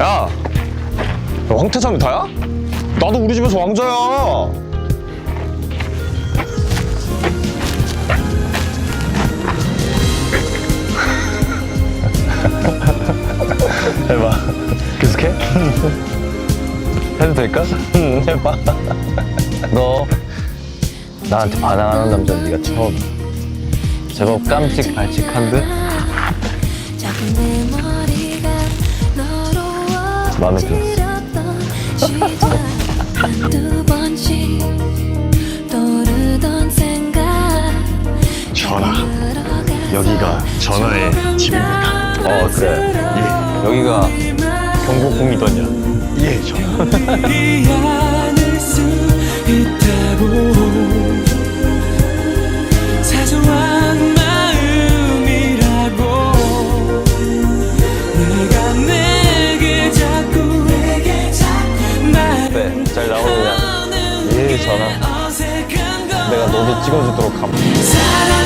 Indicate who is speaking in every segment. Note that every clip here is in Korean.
Speaker 1: 야, 너 황태삼이 다야? 나도 우리 집에서 왕자야. 해봐. 계속해? 해도 될까? 응, 해봐. 너 나한테 반항하는 남자는 네가 처음. 제법 깜찍 발칙한 듯? 마음에 들었어.
Speaker 2: 들어가
Speaker 3: 여기가 전하의 집입니다.
Speaker 1: 어, 그래. 여기가 경복궁이더냐.
Speaker 3: 예, 전하.
Speaker 4: 것
Speaker 1: 내가 너도 찍어주도록 함.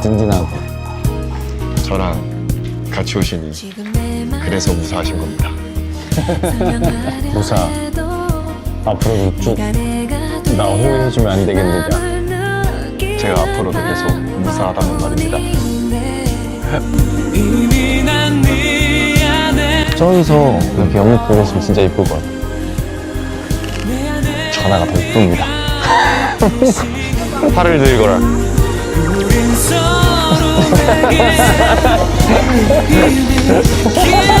Speaker 1: 든든하고.
Speaker 3: 저랑 같이 오시니 그래서 무사하신 겁니다.
Speaker 1: 무사. 앞으로도 쭉
Speaker 2: 네가 내가
Speaker 1: 나 호의해주면 안 되겠느냐.
Speaker 3: 제가 앞으로도 계속 무사하다는 말입니다.
Speaker 1: 저기서 이렇게 영국 보고 있으면 진짜 이쁠 것 같아.
Speaker 4: 미안해
Speaker 1: 전화가 더 이쁩니다. 팔을 들거라.
Speaker 3: again. Give
Speaker 2: it, give
Speaker 3: it.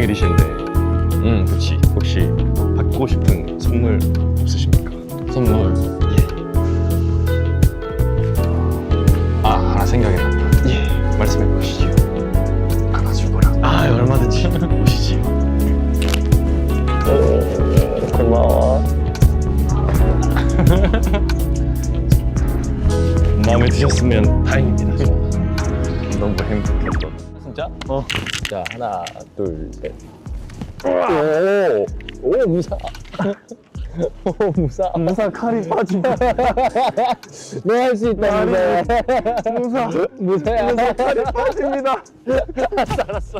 Speaker 3: 생일이신데, 음, 그치. 혹시 받고 싶은 선물 없으십니까?
Speaker 1: 선물.
Speaker 3: 아, 하나 생각이 났다. 예, 말씀해 보시지요. 안아줄 거라. 아, 얼마든지 오시지요.
Speaker 1: 고마워.
Speaker 3: 마음에 드셨으면 다행입니다. 저. 너무 행복했던.
Speaker 1: 진짜? 어. 자, 하나, 둘, 셋. 오, 오, 무사. 오, 무사. 무사 칼이 빠진다. 너할 수 있다, 무사. 무사. 무사야. 무사 칼이 빠집니다. 알았어, 알았어.